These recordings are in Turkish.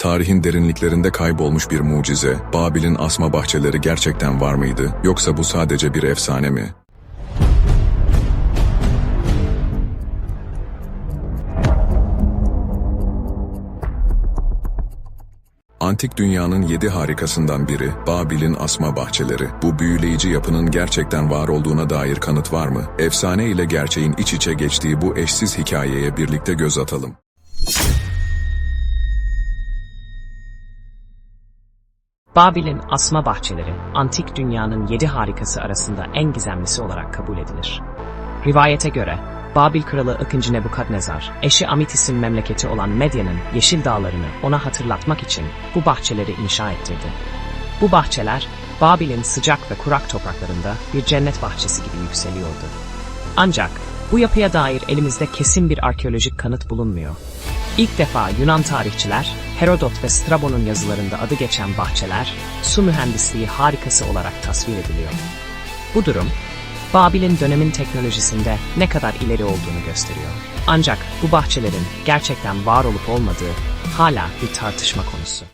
Tarihin derinliklerinde kaybolmuş bir mucize, Babil'in asma bahçeleri gerçekten var mıydı, yoksa bu sadece bir efsane mi? Antik dünyanın yedi harikasından biri, Babil'in asma bahçeleri. Bu büyüleyici yapının gerçekten var olduğuna dair kanıt var mı? Efsane ile gerçeğin iç içe geçtiği bu eşsiz hikayeye birlikte göz atalım. Babil'in asma bahçeleri, antik dünyanın yedi harikası arasında en gizemlisi olarak kabul edilir. Rivayete göre, Babil kralı 2. Nebukadnezar, eşi Amitis'in memleketi olan Medya'nın yeşil dağlarını ona hatırlatmak için bu bahçeleri inşa ettirdi. Bu bahçeler, Babil'in sıcak ve kurak topraklarında bir cennet bahçesi gibi yükseliyordu. Ancak bu yapıya dair elimizde kesin bir arkeolojik kanıt bulunmuyor. İlk defa Yunan tarihçiler, Herodot ve Strabon'un yazılarında adı geçen bahçeler, su mühendisliği harikası olarak tasvir ediliyor. Bu durum, Babil'in dönemin teknolojisinde ne kadar ileri olduğunu gösteriyor. Ancak bu bahçelerin gerçekten var olup olmadığı hala bir tartışma konusu.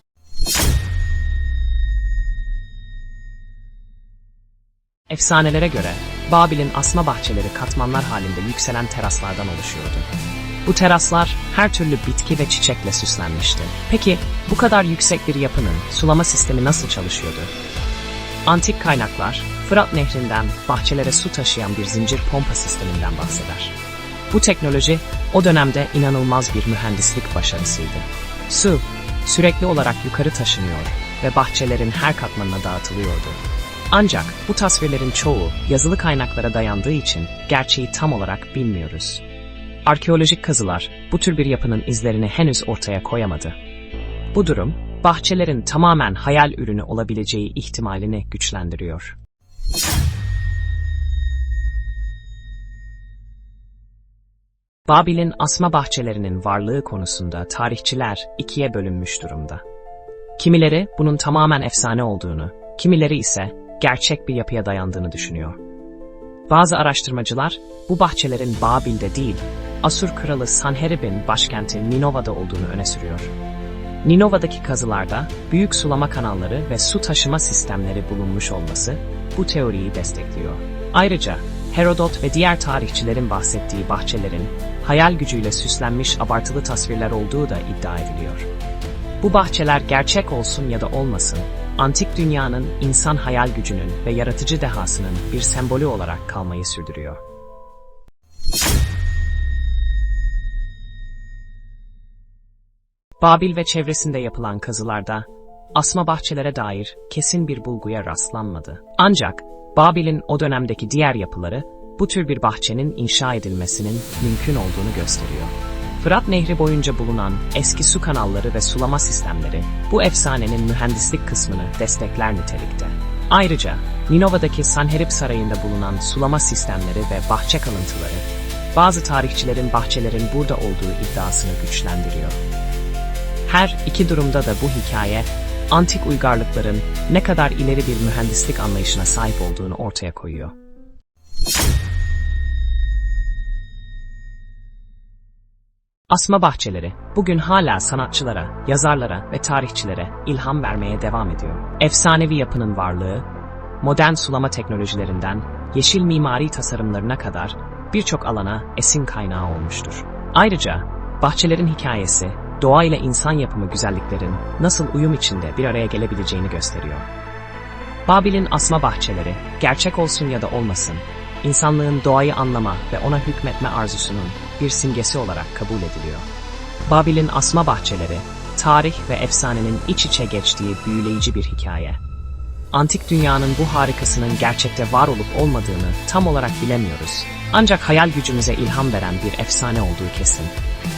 Efsanelere göre Babil'in asma bahçeleri katmanlar halinde yükselen teraslardan oluşuyordu. Bu teraslar her türlü bitki ve çiçekle süslenmişti. Peki bu kadar yüksek bir yapının sulama sistemi nasıl çalışıyordu? Antik kaynaklar Fırat Nehri'nden bahçelere su taşıyan bir zincir pompa sisteminden bahseder. Bu teknoloji o dönemde inanılmaz bir mühendislik başarısıydı. Su sürekli olarak yukarı taşınıyor ve bahçelerin her katmanına dağıtılıyordu. Ancak bu tasvirlerin çoğu yazılı kaynaklara dayandığı için gerçeği tam olarak bilmiyoruz. Arkeolojik kazılar bu tür bir yapının izlerini henüz ortaya koyamadı. Bu durum, bahçelerin tamamen hayal ürünü olabileceği ihtimalini güçlendiriyor. Babil'in asma bahçelerinin varlığı konusunda tarihçiler ikiye bölünmüş durumda. Kimileri bunun tamamen efsane olduğunu, kimileri ise gerçek bir yapıya dayandığını düşünüyor. Bazı araştırmacılar bu bahçelerin Babil'de değil, Asur kralı Sanherib'in başkenti Ninova'da olduğunu öne sürüyor. Ninova'daki kazılarda büyük sulama kanalları ve su taşıma sistemleri bulunmuş olması bu teoriyi destekliyor. Ayrıca Herodot ve diğer tarihçilerin bahsettiği bahçelerin hayal gücüyle süslenmiş abartılı tasvirler olduğu da iddia ediliyor. Bu bahçeler gerçek olsun ya da olmasın, antik dünyanın insan hayal gücünün ve yaratıcı dehasının bir sembolü olarak kalmayı sürdürüyor. Babil ve çevresinde yapılan kazılarda asma bahçelere dair kesin bir bulguya rastlanmadı. Ancak Babil'in o dönemdeki diğer yapıları bu tür bir bahçenin inşa edilmesinin mümkün olduğunu gösteriyor. Fırat Nehri boyunca bulunan eski su kanalları ve sulama sistemleri bu efsanenin mühendislik kısmını destekler nitelikte. Ayrıca Ninova'daki Sanherib Sarayı'nda bulunan sulama sistemleri ve bahçe kalıntıları bazı tarihçilerin bahçelerin burada olduğu iddiasını güçlendiriyor. Her iki durumda da bu hikaye, antik uygarlıkların ne kadar ileri bir mühendislik anlayışına sahip olduğunu ortaya koyuyor. Asma bahçeleri bugün hala sanatçılara, yazarlara ve tarihçilere ilham vermeye devam ediyor. Efsanevi yapının varlığı, modern sulama teknolojilerinden yeşil mimari tasarımlarına kadar birçok alana esin kaynağı olmuştur. Ayrıca bahçelerin hikayesi doğa ile insan yapımı güzelliklerin nasıl uyum içinde bir araya gelebileceğini gösteriyor. Babil'in asma bahçeleri, gerçek olsun ya da olmasın, insanlığın doğayı anlama ve ona hükmetme arzusunun bir simgesi olarak kabul ediliyor. Babil'in asma bahçeleri, tarih ve efsanenin iç içe geçtiği büyüleyici bir hikaye. Antik dünyanın bu harikasının gerçekte var olup olmadığını tam olarak bilemiyoruz. Ancak hayal gücümüze ilham veren bir efsane olduğu kesin.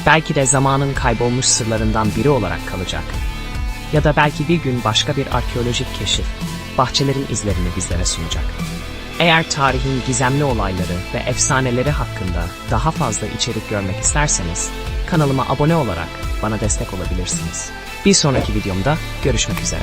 Belki de zamanın kaybolmuş sırlarından biri olarak kalacak. Ya da belki bir gün başka bir arkeolojik keşif, bahçelerin izlerini bizlere sunacak. Eğer tarihin gizemli olayları ve efsaneleri hakkında daha fazla içerik görmek isterseniz, kanalıma abone olarak bana destek olabilirsiniz. Bir sonraki videomda görüşmek üzere.